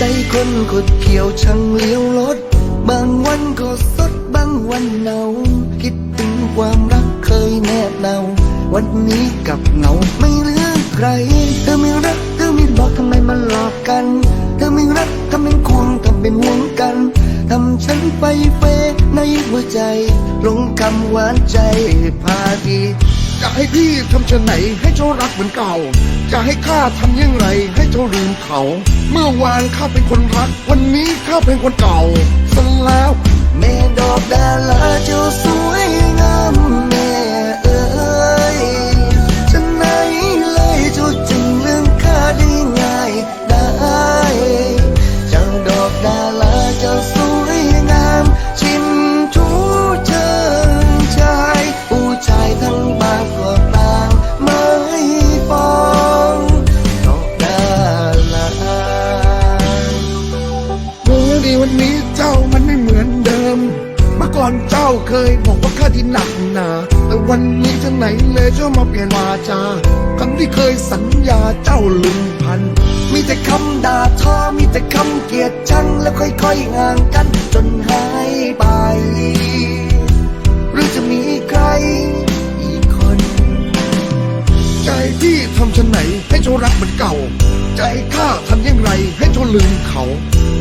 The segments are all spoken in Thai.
จคนกดเกี่ยวช่างเลี้ยวรถ บางวันก็สดบางวันเหนาคิดถึงความรักเคยแนบเนา วันนี้กับเหงาไม่เหลือใคร เธอไม่รักเธอไม่บอกทำไมมาหลอกกัน เธอไม่รักทำเป็นควงทำเป็นห่วงกันทำฉันไปเฟในหัวใจลงคำหวานใจพาที จะให้พี่ทำเช่นไหนให้เจ้ารักเหมือนเก่า จะให้ข้าทำยังไงให้เจ้าลืมเขา เมื่อวานข้าเป็นคนรัก วันนี้ข้าเป็นคนเก่าซะแล้ว เจ้าเคยบอกว่าข้าที่หนักหนา แต่วันนี้จะไหนเลยเจ้ามาเปลี่ยนวาจาคำที่เคยสัญญาเจ้าลืมพัน มีแต่คำด่าทอมีแต่คำเกลียดชังแล้วค่อยๆห่างกันจนหายไป ลืมเขา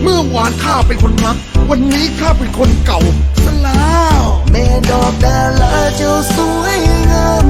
เมื่อวานข้าเป็นคนรัก วันนี้ข้าเป็นคนเก่าซะแล้วแม่ดอกดาลาเจ้าสวยงาม